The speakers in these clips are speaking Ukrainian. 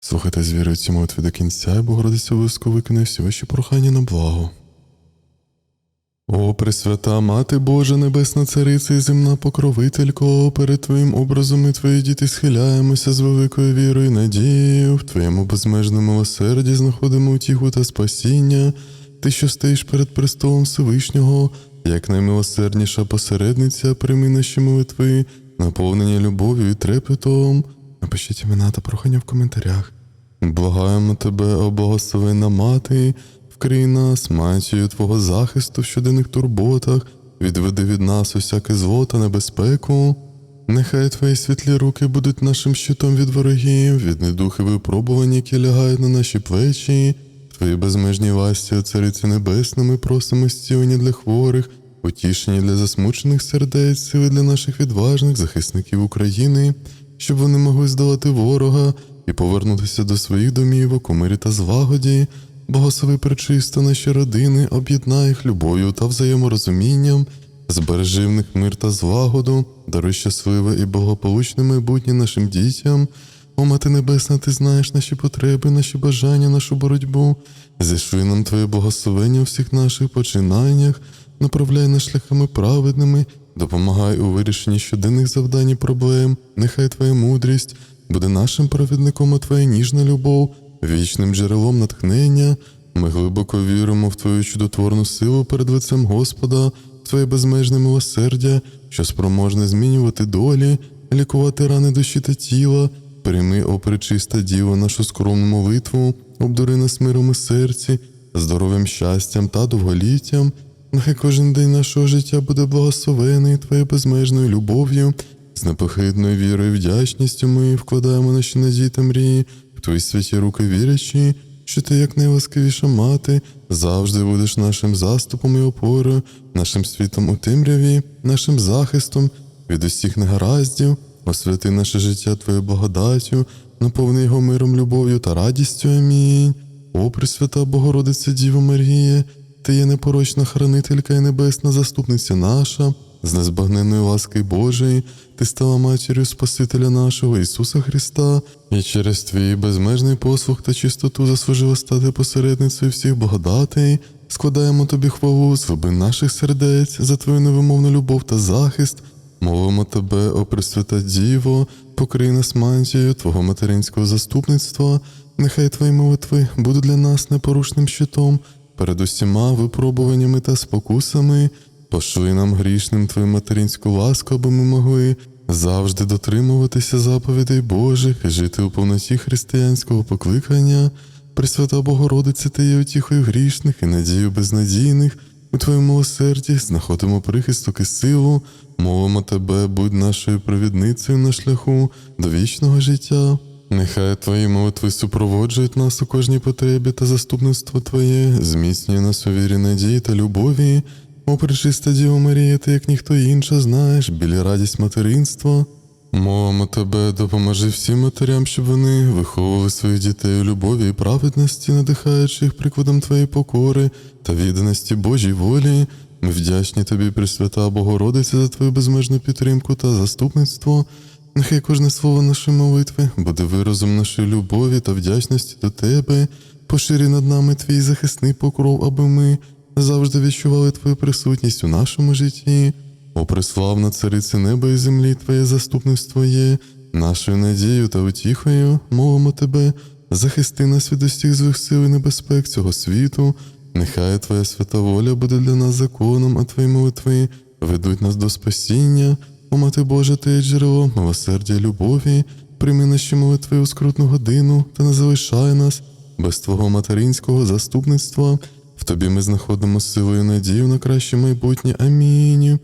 Слухайте з ці молитви до кінця, і Богородиця обов'язково виконає всі ваші прохання на благо. О, Пресвята Мати Божа, Небесна Цариця і земна покровителько, перед Твоїм образом і Твої діти схиляємося з великою вірою і надією. В Твоєму безмежному милосерді знаходимо утіху та спасіння. Ти, що стоїш перед престолом Всевишнього, як наймилосердніша посередниця, прийми наші молитви, наповнені любов'ю і трепетом. Напишіть імена та прохання в коментарях. Благаємо тебе, о благословенна мати, вкрий нас матію Твого захисту в щоденних турботах, відведи від нас усяке зло та небезпеку. Нехай твої світлі руки будуть нашим щитом від ворогів, від недухи випробувань, які лягають на наші плечі. Твої безмежні ласті, о Цариці Небесна, ми просимо зцілення для хворих, утішення для засмучених сердець, сили для наших відважних захисників України, щоб вони могли здолати ворога і повернутися до своїх домівок у мирі та злагоді. Благослови пречисто наші родини, об'єднай їх любов'ю та взаєморозумінням, збережи в них мир та злагоду, даруй щасливе і благополучне майбутнє нашим дітям. О, Мати Небесна, ти знаєш наші потреби, наші бажання, нашу боротьбу. Зішли нам Твоє благословення у всіх наших починаннях, направляй нас шляхами праведними, допомагай у вирішенні щоденних завдань і проблем. Нехай Твоя мудрість буде нашим провідником, а Твоя ніжна любов, вічним джерелом натхнення. Ми глибоко віримо в Твою чудотворну силу перед лицем Господа, в Твоє безмежне милосердя, що спроможне змінювати долі, лікувати рани душі та тіла. Прийми, о діво, нашу скромну молитву, обдури нас миром у серці, здоров'ям щастям та довголіттям. Нехай кожен день нашого життя буде благословений Твоєю безмежною любов'ю, з непохитною вірою і вдячністю ми вкладаємо наші надії та мрії в Твої святі руки вірячи, що ти, як найласкавіша мати, завжди будеш нашим заступом і опорою, нашим світом у темряві, нашим захистом від усіх негараздів, освяти наше життя Твоєю благодаттю, наповни його миром, любов'ю та радістю. Амінь. О, Пресвята Богородиця Діво Марія, ти є непорочна хранителька і небесна заступниця наша, з незбагненної ласки Божої, ти стала матір'ю Спасителя нашого Ісуса Христа, і через твій безмежний послуг та чистоту заслужила стати посередницею всіх благодатей. Складаємо тобі хвалу з глибин наших сердець за твою невимовну любов та захист. Мовимо тебе, о Пресвята Діво, покрий нас мантією Твого материнського заступництва, нехай твої молитви будуть для нас непорушним щитом перед усіма випробуваннями та спокусами. Пошли нам грішним Твою материнську ласку, аби ми могли завжди дотримуватися заповідей Божих і жити у повноті християнського покликання. Пресвята Богородице, ти є утіхою грішних і надію безнадійних. У Твоєму милосерді знаходимо прихисток і силу, мовимо Тебе, будь нашою провідницею на шляху до вічного життя. Нехай Твої молитви супроводжують нас у кожній потребі та заступництво Твоє, зміцнює нас у вірі надії та любові. О, пречиста Діво Марія, ти, як ніхто інша, знаєш, біля радість материнства. Мовимо тебе, допоможи всім матерям, щоб вони виховували своїх дітей у любові і праведності, надихаючи їх прикладом твоєї покори та відданості Божій волі. Ми вдячні тобі, Пресвята Богородиця, за твою безмежну підтримку та заступництво. Нехай кожне слово нашої молитви буде виразом нашої любові та вдячності до тебе. Поширі над нами твій захисний покров, аби ми завжди відчували твою присутність у нашому житті. О, преславна царице неба і землі, Твоє заступництво є, нашою надією та утіхою, мовимо Тебе, захисти нас від усіх злих сил і небезпек цього світу. Нехай Твоя свята воля буде для нас законом, а Твої молитви ведуть нас до спасіння. О, Мати Божа, Ти є джерело, милосердя любові, прийми наші молитви у скрутну годину та не залишай нас без Твого материнського заступництва. В Тобі ми знаходимо силу і надію на краще майбутнє. Амінь.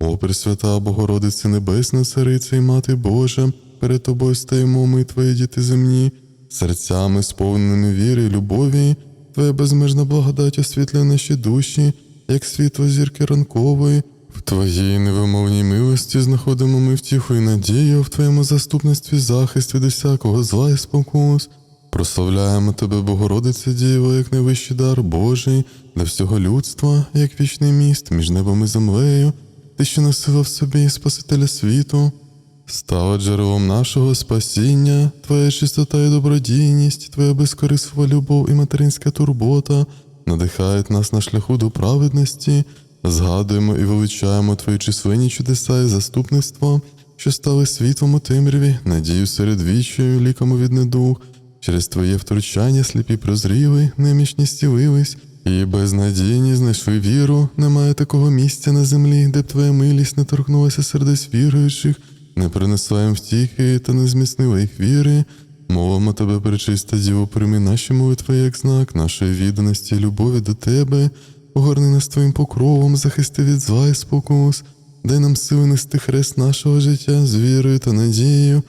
О, Пресвята Богородице Небесна, Цариця і Мати Божа, перед тобою стаємо ми, твої діти земні, серцями сповненими віри і любові, Твоя безмежна благодать освітлює наші душі, як світло зірки ранкової. Твоїй невимовній милості знаходимо ми втіху і надію, в Твоєму заступництві захист від усякого зла і спокус. Прославляємо Тебе, Богородице Діво, як найвищий дар Божий для всього людства, як вічний міст між небом і землею, ти, що носила в собі Спасителя світу. стала джерелом нашого спасіння, Твоя чистота і добродійність, Твоя безкорисова любов і материнська турбота надихають нас на шляху до праведності, згадуємо і величаємо Твої численні чудеса і заступництво, що стали світлом у темряві, надію серед вічою, ліками від недуг. Через Твоє втручання сліпі прозріли, немічні стілились, і безнадійні знайшли віру. Немає такого місця на землі, де б Твоя милість не торкнулася сердець віруючих, не принесла їм втіхи та не зміцнила їх віри. Мовимо тебе, пречиста Діво, прийми наші молитви як знак нашої відданості любові до тебе, огорни нас твоїм покровом, захисти від зла і спокус, дай нам сили нести хрест нашого життя з вірою та надією.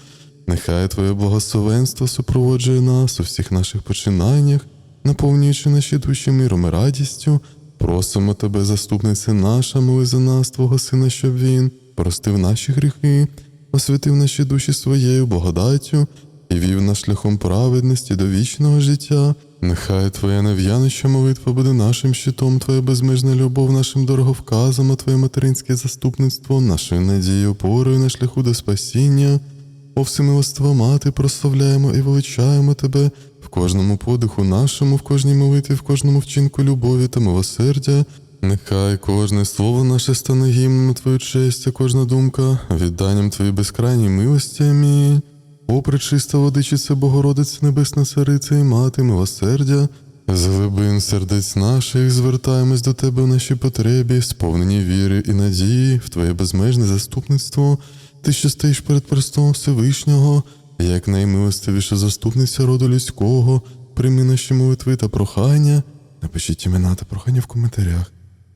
Нехай Твоє благословенство супроводжує нас у всіх наших починаннях, наповнюючи наші душі миром і радістю. Просимо тебе, заступниця наша, моли за нас, Твого Сина, щоб Він простив наші гріхи, освятив наші душі своєю благодаттю і вів нас шляхом праведності до вічного життя. Нехай Твоя нев'януща молитва буде нашим щитом, Твоя безмежна любов, нашим дороговказом, а Твоє материнське заступництво, нашою надією, опорою на шляху до спасіння. О всемилоства мати, прославляємо і величаємо тебе в кожному подиху нашому, в кожній молитві, в кожному вчинку любові та милосердя. Нехай кожне слово наше стане гімном Твою честь, а кожна думка відданням Твоїй безкрайній милості. Амінь. О, пречиста водичице, Богородице, Небесна Цариця і Мати, милосердя, з глибин сердець наших звертаємось до Тебе в нашій потребі, сповнені віри і надії в Твоє безмежне заступництво. Ти, що стоїш перед престолом Всевишнього, як наймилостивіша заступниця роду людського, прийми наші молитви та прохання. Напишіть імена та прохання в коментарях.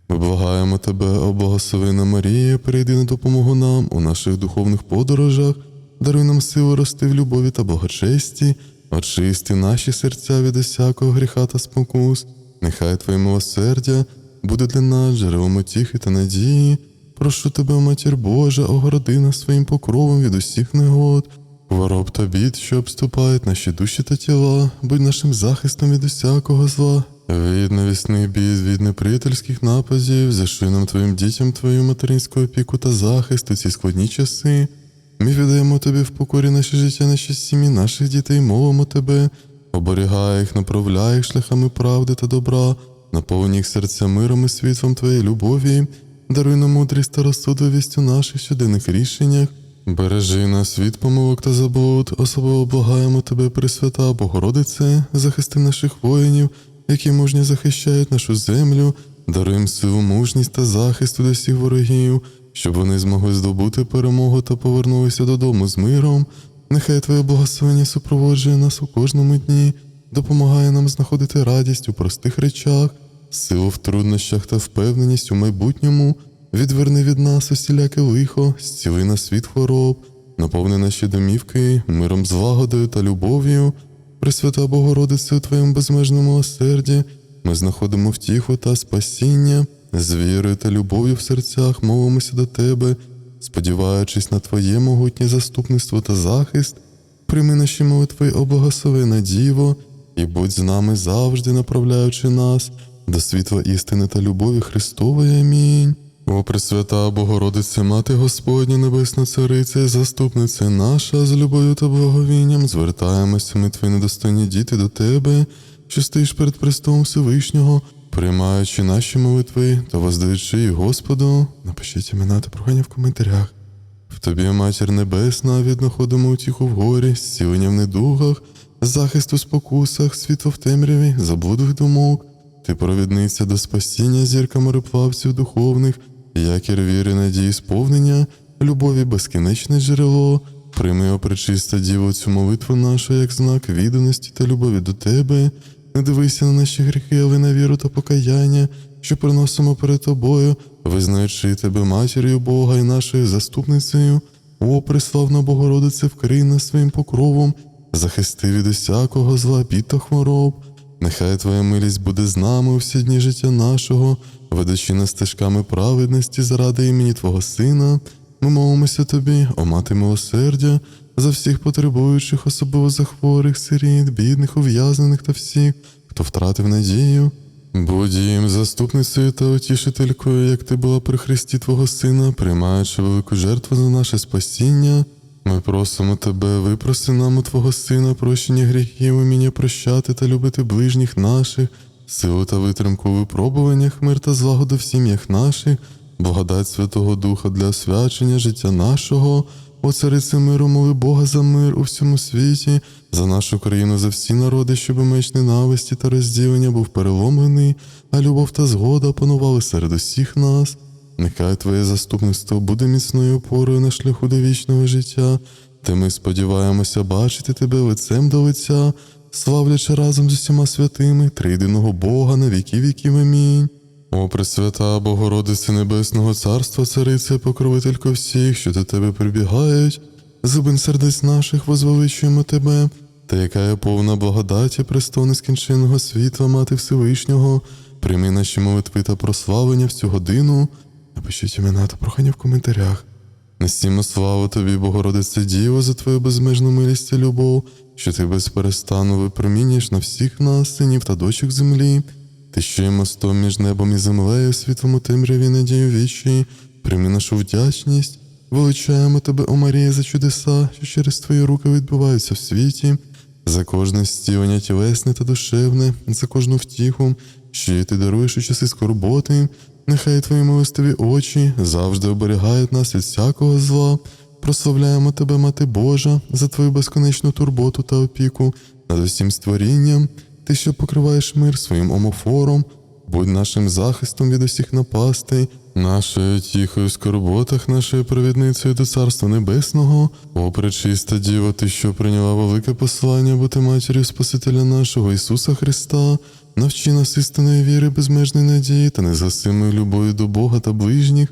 Ми благаємо тебе, о благословена Марія, прийди на допомогу нам у наших духовних подорожах, даруй нам силу рости в любові та благочесті, очисти наші серця від усякого гріха та спокус. Нехай Твоє милосердя буде для нас джерелом утіхи та надії. Прошу тебе, Матір Божа, огороди нас своїм покровом від усіх негод, хвороб та бід, що обступають наші душі та тіла, будь нашим захистом від усякого зла. Від навісних бід, від неприятельських нападів, зашли нам твоїм дітям твою материнську опіку та захист у ці складні часи. Ми віддаємо тобі в покорі наше життя, наші сім'ї, наших дітей, мовимо тебе, оберігай їх, направляй їх шляхами правди та добра, наповни їх серця миром і світлом твоєї любові, даруй нам мудрість та розсудовість у наших щоденних рішеннях. Бережи нас від помилок та заблуд, особливо благаємо тебе, Пресвята Богородице, захисти наших воїнів, які мужньо захищають нашу землю, даруй їм силу, мужність та захист до всіх ворогів, щоб вони змогли здобути перемогу та повернулися додому з миром. Нехай Твоє благословення супроводжує нас у кожному дні, допомагає нам знаходити радість у простих речах, силу в труднощах та впевненість у майбутньому. Відверни від нас усіляке лихо, зціли нас від хвороб, наповни наші домівки миром, злагодою та любов'ю. Пресвята Богородице, у Твоєму безмежному милосерді, ми знаходимо втіху та спасіння, з вірою та любов'ю в серцях мовимося до Тебе, сподіваючись на Твоє могутнє заступництво та захист, прийми наші молитви, о благословена Діво, і будь з нами завжди, направляючи нас до світла істини та любові Христової. Амінь. О, Пресвята Богородице, Мати Господня, Небесна Цариця, і заступниця наша, з любов'ю та благовінням звертаємося ми, твої недостойні діти, до Тебе, що стоїш перед престолом Всевишнього, приймаючи наші молитви та воздаючи їх Господу, напишіть імена та прохання в коментарях. В тобі, Матір Небесна, віднаходимо утіху в горі, зцілення в недугах, захист у спокусах, світло в темряві, заблудих думок. Ти провідниця до спасіння зірка мореплавців духовних, якір віри, надії, сповнення, любові безкінечне джерело. Прийми, о пречиста Діво, цю молитву нашу як знак відданості та любові до Тебе. Не дивися на наші гріхи, але на віру та покаяння, що приносимо перед тобою, визнаючи тебе матір'ю Бога і нашою заступницею. О, приславна Богородице, вкрий нас своїм покровом, захисти від усякого зла, бід та хвороб. Нехай Твоя милість буде з нами у всі дні життя нашого, ведучи нас стежками праведності заради імені Твого Сина. Ми молимося Тобі, о мати милосердя, за всіх потребуючих, особливо за хворих, сиріт, бідних, ув'язнених та всіх, хто втратив надію. Будь їм заступницею та утішителькою, як ти була при Христі Твого Сина, приймаючи велику жертву за наше спасіння. Ми просимо тебе, випроси нам у Твого Сина прощення гріхів, уміння прощати та любити ближніх наших, силу та витримку у випробуваннях, мир та злагоду в сім'ях наших, благодать Святого Духа для освячення життя нашого. О царице миру, моли Бога за мир у всьому світі, за нашу країну, за всі народи, щоб меч ненависті та розділення був переломлений, а любов та згода панували серед усіх нас. Нехай Твоє заступництво буде міцною опорою на шляху до вічного життя, та ми сподіваємося бачити Тебе лицем до лиця, славлячи разом з усіма святими, трийдиного Бога на віки віків. Амінь. О, Пресвята Богородице Небесного Царства, Царице, покровителько всіх, що до Тебе прибігають, зубин сердець наших возвеличуємо Тебе, та яка є повна благодаті, престол нескінченного світла, Мати Всевишнього, прийми наші молитви та прославлення в цю годину. Напишіть імена та прохання в коментарях. Несімо славу тобі, Богородице Діво, за твою безмежну милість та любов, що ти безперестану випромінюєш на всіх нас, синів та дочок землі. Ти що є мостом між небом і землею, світлому темряві надію вічі, прийми нашу вдячність, величаємо тебе, о Марія, за чудеса, що через твої руки відбуваються в світі, за кожне зцілення тілесне та душевне, за кожну втіху, що ти даруєш у часи скорботи. Нехай твої милостиві очі завжди оберігають нас від всякого зла. Прославляємо тебе, Мати Божа, за твою безконечну турботу та опіку над усім створінням. Ти, що покриваєш мир своїм омофором, будь нашим захистом від усіх напастей, нашою тіхою в скорботах, нашою провідницею до Царства Небесного, о пречиста Діво, ти, що прийняла велике послання бути матір'ю Спасителя нашого Ісуса Христа, навчи нас істинної віри, безмежної надії та незгасимої любові до Бога та ближніх.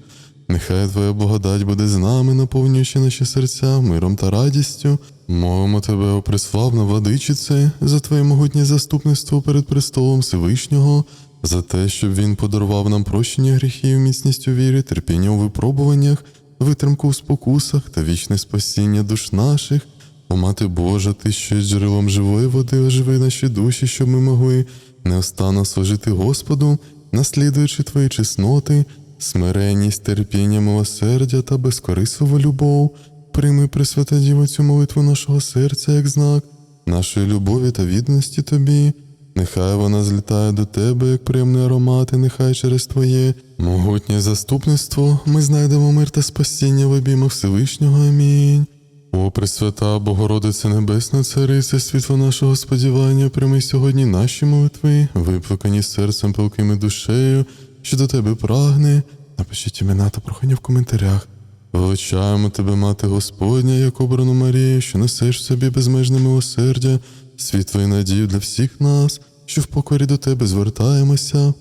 Нехай Твоя благодать буде з нами, наповнюючи наші серця миром та радістю. Мовимо Тебе, о приславна владичице, за Твоє могутнє заступництво перед престолом Всевишнього, за те, щоб Він подарував нам прощення гріхів, міцність у вірі, терпіння у випробуваннях, витримку в спокусах та вічне спасіння душ наших. О Мати Божа, Ти, що є джерелом живої води, оживи наші душі, щоб ми могли неостанно служити Господу, наслідуючи Твої чесноти, смиренність, терпіння, милосердя та безкорисову любов. Прийми, Пресвята Діво, цю молитву нашого серця як знак нашої любові та відданості Тобі. Нехай вона злітає до Тебе, як приємний аромат, і нехай через Твоє могутнє заступництво ми знайдемо мир та спасіння в обіймах Всевишнього. Амінь. О, Пресвята, Богородице Небесна, Царице, світло нашого сподівання, прийми сьогодні наші молитви, виплакані серцем пилкими душею, що до Тебе прагне. Напишіть імена та прохання в коментарях. Величаємо тебе, Мати Господня, як обрану Марію, що несеш в собі безмежне милосердя, світло і надію для всіх нас, що в покорі до тебе звертаємося.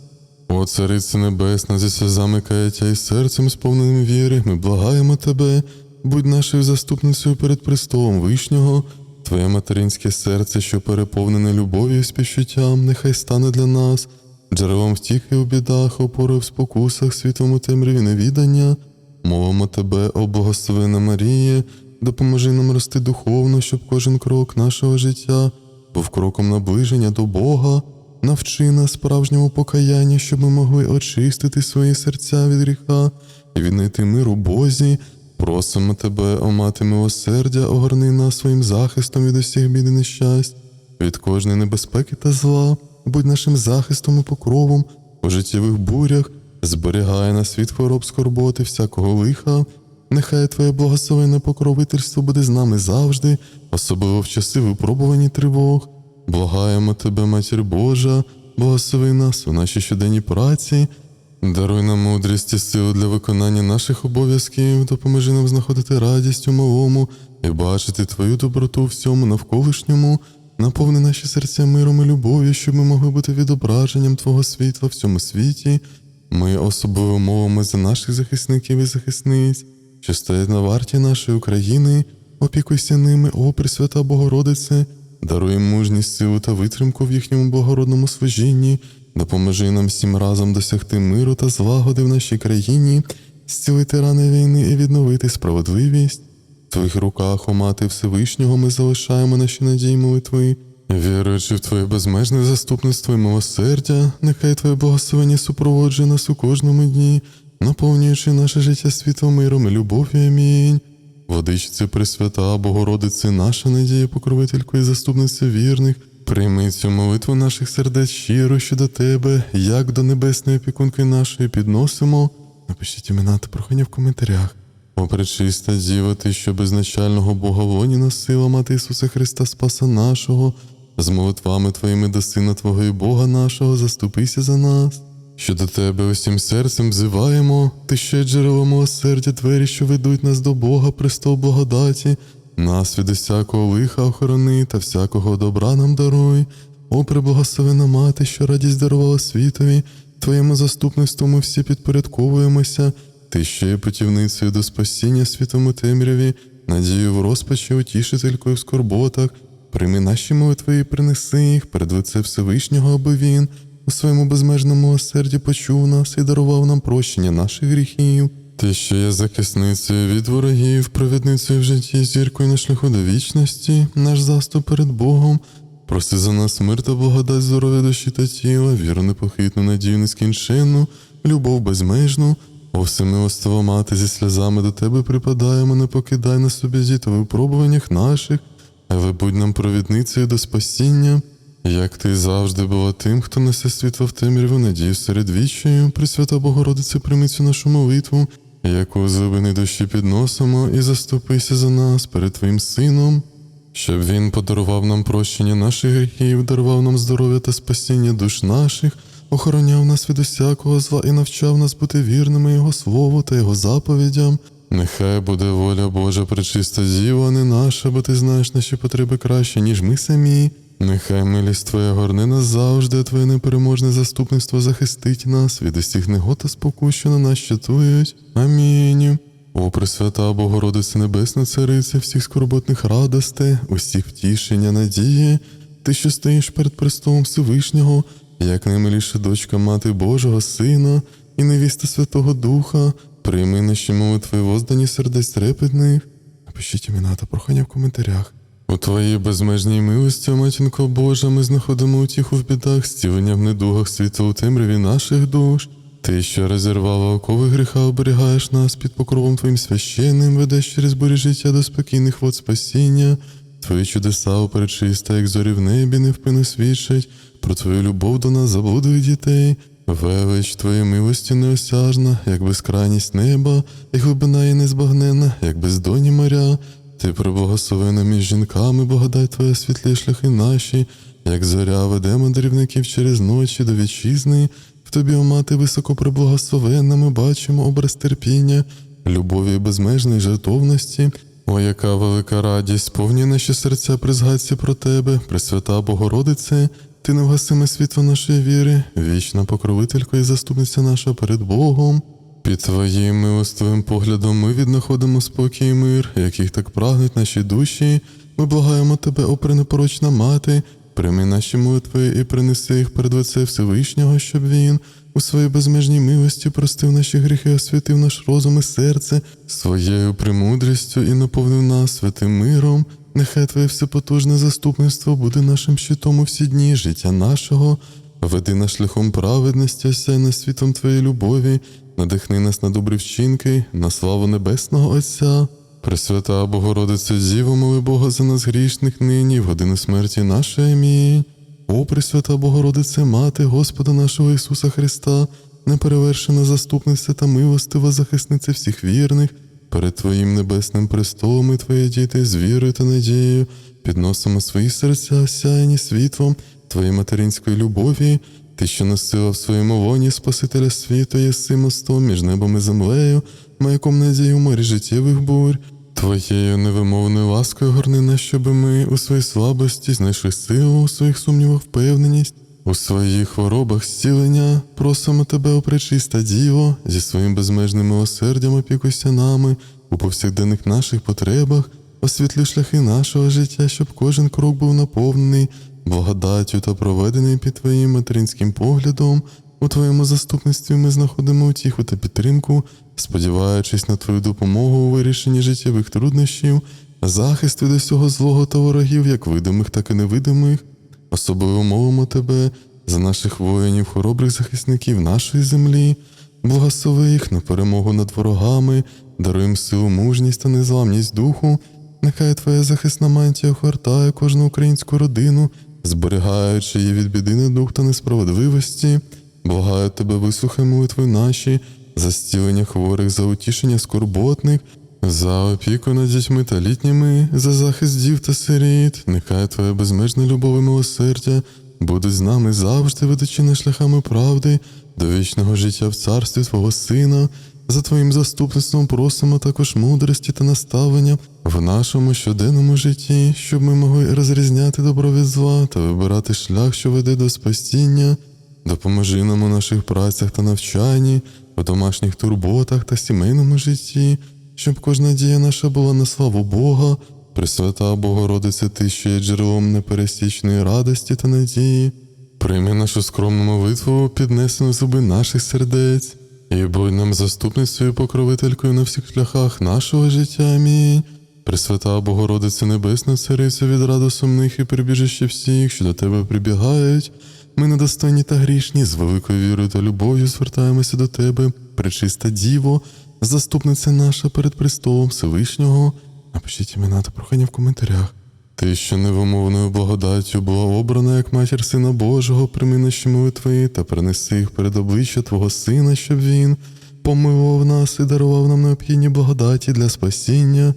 О, Царице Небесна, зі сльозами каяття і серцем сповненим віри, ми благаємо тебе, будь нашою заступницею перед престолом Вишнього, Твоє материнське серце, що переповнене любов'ю і співчуттям, нехай стане для нас, джерелом втіхи у бідах, опорою в спокусах, світлом у темряві невідання. Мовимо тебе, о благословена Марія, допоможи нам рости духовно, щоб кожен крок нашого життя був кроком наближення до Бога. Навчи нас справжньому покаянню, щоб ми могли очистити свої серця від гріха і віднайти мир у Бозі. Просимо тебе, о мати милосердя, огорни нас своїм захистом від усіх бід і нещасть, від кожної небезпеки та зла, будь нашим захистом і покровом у життєвих бурях, зберігай нас від хвороб скорботи, всякого лиха. Нехай Твоє благословенне покровительство буде з нами завжди, особливо в часи випробувань і тривог. Благаємо Тебе, Матір Божа, благослови нас у нашій щоденній праці, даруй нам мудрість і силу для виконання наших обов'язків, допоможи нам знаходити радість у малому і бачити Твою доброту всьому навколишньому, наповни наші серця миром і любов'ю, щоб ми могли бути відображенням Твого світла в цьому світі. Ми особливо мовимо за наших захисників і захисниць, що стоять на варті нашої України, опікуйся ними, о Пресвята Богородице, даруй мужність, силу та витримку в їхньому благородному служінні, допоможи нам всім разом досягти миру та злагоди в нашій країні, зцілити рани війни і відновити справедливість. В твоїх руках, о Мати Всевишнього, ми залишаємо наші надії молитви. Віруючи в Твоє безмежне заступництво і милосердя, нехай Твоє благословення супроводжує нас у кожному дні, наповнюючи наше життя світлом, миром і любов'ю. Амінь. Водичці Пресвята, Богородице, наша надія, покровителько і заступниця вірних, прийми цю молитву наших сердець щиро, що до тебе, як до небесної опікунки нашої підносимо. Напишіть імена та прохання в коментарях. О, пречиста діва, ти, що безначального Бога воні носила, мати Ісуса Христа, Спаса нашого, з молитвами Твоїми до Сина Твого і Бога нашого, заступися за нас. Що до Тебе усім серцем взиваємо, ти ще джерело милосердя, двері, що ведуть нас до Бога, престол благодаті, нас від усякого лиха охорони та всякого добра нам даруй. О, преблагословена мати, що радість дарувала світові, Твоєму заступництву ми всі підпорядковуємося, ти ще є путівницею до спасіння світому темряві, надію в розпачі, утішителькою в скорботах, прийми наші молитви і принеси їх перед лице Всевишнього, аби він у своєму безмежному милосерді почув нас і дарував нам прощення наших гріхів. Ти, що є захисницею від ворогів, провідницею в житті, зіркою на шляху до вічності, наш заступ перед Богом. Проси за нас мир та благодать здоров'я душі та тіла, віру непохитну, надію нескінченну, любов безмежну. О всемилостива мати, зі сльозами до тебе припадаємо, не покидай на собі діти в випробуваннях наших, а будь нам провідницею до спасіння. Як ти завжди була тим, хто несе світло в темряву, надію серед вічою, Пресвята Богородице, прийми цю нашу молитву, яку з глибини душі підносимо, і заступися за нас перед Твоїм Сином, щоб Він подарував нам прощення наших гріхів, дарував нам здоров'я та спасіння душ наших, охороняв нас від усякого зла і навчав нас бути вірними Його Слову та Його заповідям. Нехай буде воля Божа пречиста діва, не наша, бо ти знаєш наші потреби краще, ніж ми самі. Нехай милість Твоя горне нас завжди, а Твоє непереможне заступництво захистить нас від усіх негод та що на нас щитують. Амінь. О, Пресвята Богородице Небесна Цариця, всіх скорботних радостей, усіх втішення, надії, ти, що стоїш перед престолом Всевишнього, як наймиліша дочка Мати Божого Сина і невіста Святого Духа, прийми наші молитви воздані сердець трепетних. Напишіть імена та прохання в коментарях. У Твоїй безмежній милості, матінко Божа, ми знаходимо утіху в бідах, стілення в недугах світла у темряві наших душ. Ти, що розірвала окови гріха, оберігаєш нас під покровом Твоїм священним, ведеш через бурі життя до спокійних вод спасіння. Твої чудеса оперечиста, як зорі в небі, невпинно свідчать про Твою любов до нас, заблудих дітей. Велич Твоєї милості неосяжна, як безкрайність неба, і глибина її незбагненна, як бездонні моря. Ти приблагословена між жінками, благодать Твоя світлі шляхи наші, як зоря веде мандрівників через ночі до вітчизни. В тобі, о мати, високо приблагословенна, ми бачимо образ терпіння, любові і безмежної жертовності. О, яка велика радість, повні наші серця при згадці про тебе, Пресвята Богородице, ти невгасиме світло нашої віри, вічна покровителька і заступниця наша перед Богом. Під твоїм милостивим поглядом ми віднаходимо спокій і мир, яких так прагнуть наші душі. Ми благаємо тебе, о пренепорочна мати, прийми наші молитви і принеси їх перед лице Всевишнього, щоб він у своїй безмежній милості простив наші гріхи, освятив наш розум і серце своєю премудрістю і наповнив нас святим миром. Нехай Твоє всепотужне заступництво буде нашим щитом у всі дні життя нашого. Веди нас шляхом праведності, осяй нас світом Твоєї любові, надихни нас на добрі вчинки, на славу Небесного Отця. Пресвята Богородице Діво, моли Бога за нас грішних нині, в годину смерті нашої. Амінь. О, Пресвята Богородице, Мати Господа нашого Ісуса Христа, неперевершена заступниця та милостива захисниця всіх вірних, перед Твоїм небесним престолом і Твої діти з вірою та надією підносимо свої серця, осяяні світлом Твоєї материнської любові, Ти, що носила в своєму воні Спасителя світу, єси мостом між небом і землею, маяком надії у морі життєвих бурь. Твоєю невимовною ласкою горни нас, щоби ми у своїй слабості знайшли силу, у своїх сумнівах впевненість, у своїх хворобах зцілення. Просимо тебе, о пречиста Діво, зі своїм безмежним милосердям опікуйся нами у повсякденних наших потребах, освітлі шляхи нашого життя, щоб кожен крок був наповнений благодаттю та проведений під Твоїм материнським поглядом. У Твоєму заступництві ми знаходимо утіху та підтримку, сподіваючись на Твою допомогу у вирішенні життєвих труднощів, захист від усього злого та ворогів, як видимих, так і невидимих. Особливо молимо Тебе за наших воїнів, хоробрих захисників нашої землі, благослови їх на перемогу над ворогами, даруй їм силу, мужність та незламність духу. Нехай Твоя захисна мантія охвертає кожну українську родину, зберігаючи її від біди на дух та несправедливості. Благаю тебе, вислухай молитви наші, за зцілення хворих, за утішення скорботних, за опіку над дітьми та літніми, за захист дів та сиріт. Нехай Твоя безмежна любов і милосердя будуть з нами завжди, ведучи на шляхами правди, до вічного життя в царстві Твого Сина. За Твоїм заступництвом просимо також мудрості та наставлення в нашому щоденному житті, щоб ми могли розрізняти добро від зла та вибирати шлях, що веде до спасіння. Допоможи нам у наших працях та навчанні, у домашніх турботах та сімейному житті, щоб кожна дія наша була на славу Бога, Пресвята Богородице, Ти, що є джерелом непересічної радості та надії. Прийми нашу скромну молитву, піднесену зуби наших сердець, і будь нам заступницею і покровителькою на всіх шляхах нашого життя. Амінь. Пресвята Богородице Небесна, цариця від раду сумних і прибіжище всіх, що до тебе прибігають. Ми недостойні та грішні, з великою вірою та любов'ю звертаємося до тебе, пречиста Діво, заступниця наша перед престолом Всевишнього. Напишіть імена та прохання в коментарях. Ти, що невимовною благодаттю була обрана як матір Сина Божого, прийми наші молитви та принеси їх перед обличчя Твого Сина, щоб Він помилував нас і дарував нам необхідні благодаті для спасіння.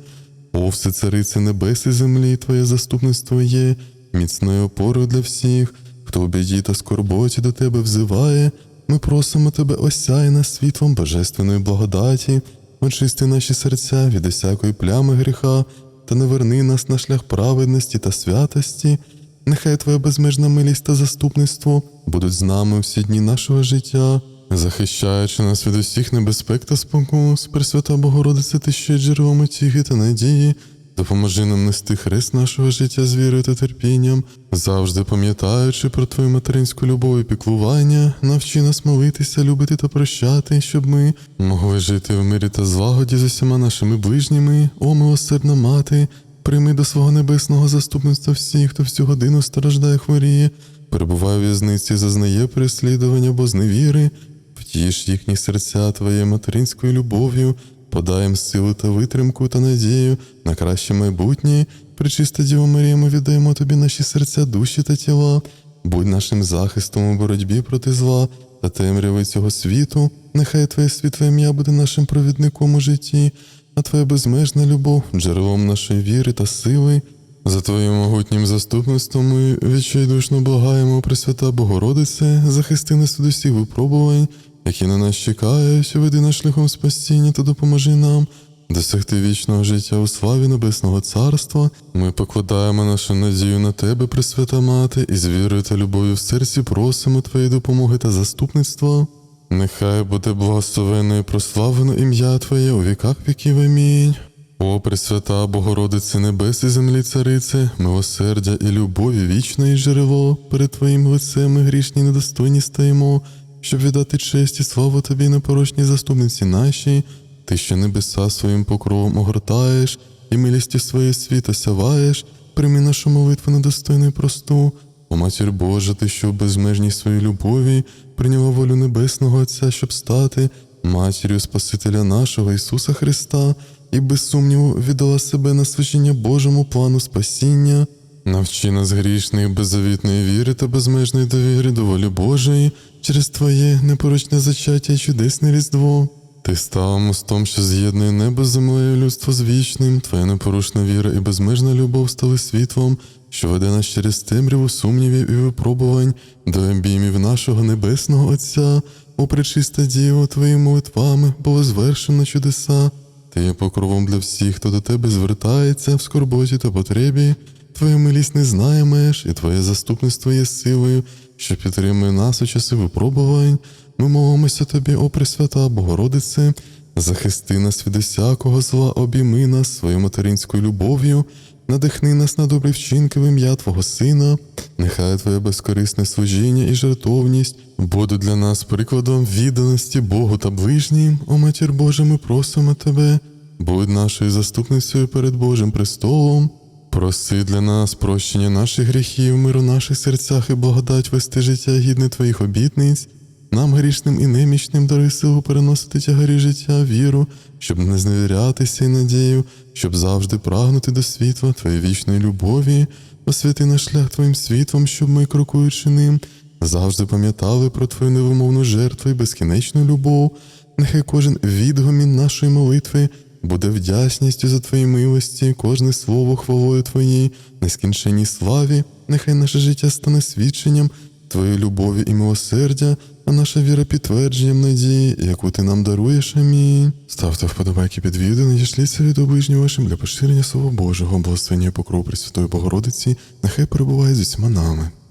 О, все царице небес і землі, Твоє заступництво є міцною опорою для всіх, хто у біді та скорботі до Тебе взиває. Ми просимо Тебе, осяй нас світлом божественної благодаті, очисти наші серця від усякої плями гріха та не верни нас на шлях праведності та святості. Нехай Твоя безмежна милість та заступництво будуть з нами всі дні нашого життя, захищаючи нас від усіх небезпек та спокус, Пресвята Богородице, Ти є джерелом утіхи та надії, допоможи нам нести хрест нашого життя з вірою та терпінням, завжди пам'ятаючи про Твою материнську любов і піклування, навчи нас молитися, любити та прощати, щоб ми могли жити в мирі та злагоді з усіма нашими ближніми, о милосердна мати, прийми до свого небесного заступництва всіх, хто всю годину страждає хворіє, перебуває в в'язниці, зазнає переслідування або зневіри, втіш їхні серця Твоєю материнською любов'ю, подай їм силу та витримку та надію на краще майбутнє. Пречиста Діво Марія, ми віддаємо Тобі наші серця, душі та тіла, будь нашим захистом у боротьбі проти зла та темряви цього світу. Нехай Твоє світле ім'я буде нашим провідником у житті, а Твоя безмежна любов джерелом нашої віри та сили. За Твоїм могутнім заступництвом ми відчайдушно благаємо, Пресвята Богородице, захисти нас від усіх випробувань, які на нас чекають, веди нас шляхом спасіння та допоможи нам досягти вічного життя у славі Небесного Царства. Ми покладаємо нашу надію на Тебе, Пресвята Мати, і з вірою та любов'ю в серці просимо Твоєї допомоги та заступництва. Нехай буде благословено і прославлено ім'я Твоє у віках віків. Амінь. О, Пресвята Богородице Небес і землі Царице, милосердя і любові вічної джерело, перед Твоїм лицем ми грішні недостойні стаємо, щоб віддати честь і славу Тобі, непорочній заступниці нашій, Ти, що небеса своїм покровом огортаєш, і милістю своєї світ осяваєш, прийми нашу молитву недостойну і просту. О, Матір Божа, Ти, що в безмежній своїй любові прийняла волю Небесного Отця, щоб стати матір'ю Спасителя нашого Ісуса Христа, і без сумніву віддала себе на служіння Божому плану спасіння. Навчи нас грішної, беззавітної віри та безмежної довіри до волі Божої через Твоє непорочне зачаття і чудесне різдво. Ти став мостом, що з'єднує небо з землею, людство з вічним, Твоя непорушна віра і безмежна любов стали світлом, що веде нас через темряву сумнівів і випробувань до обіймів нашого небесного Отця, о пречиста Діво, Твоїми молитвами було звершено чудеса. Ти є покровом для всіх, хто до тебе звертається в скорботі та потребі. Твоя милість не знає меж, і Твоє заступництво є силою, що підтримує нас у часи випробувань. Ми молимося Тобі, о Пресвята Богородице, захисти нас від усякого зла, обійми нас своєю материнською любов'ю, надихни нас на добрі вчинки в ім'я Твого Сина. Нехай Твоє безкорисне служіння і жертовність будуть для нас прикладом відданості Богу та ближнім. О Матір Божа, ми просимо Тебе, будь нашою заступницею перед Божим престолом. Проси для нас прощення наших гріхів, миру наших серцях і благодать вести життя гідне Твоїх обітниць. нам грішним і немічним даруй силу переносити тягарі життя, віру, щоб не зневірятися і надію, щоб завжди прагнути до світла Твоєї вічної любові, освяти наш шлях Твоїм світлом, щоб ми, крокуючи ним, завжди пам'ятали про Твою невимовну жертву і безкінечну любов. Нехай кожен відгомін нашої молитви буде вдячністю за Твої милості, кожне слово хвалою Твоїй, нескінченній славі, нехай наше життя стане свідченням Твоєї любові і милосердя, а наша віра підтвердженням надії, яку ти нам даруєш. Амінь. Ставте вподобайки під відео, надішліться від оближніх вашим для поширення Слова Божого, благословення покров Пресвятої Богородиці, нехай перебуває з усіма нами.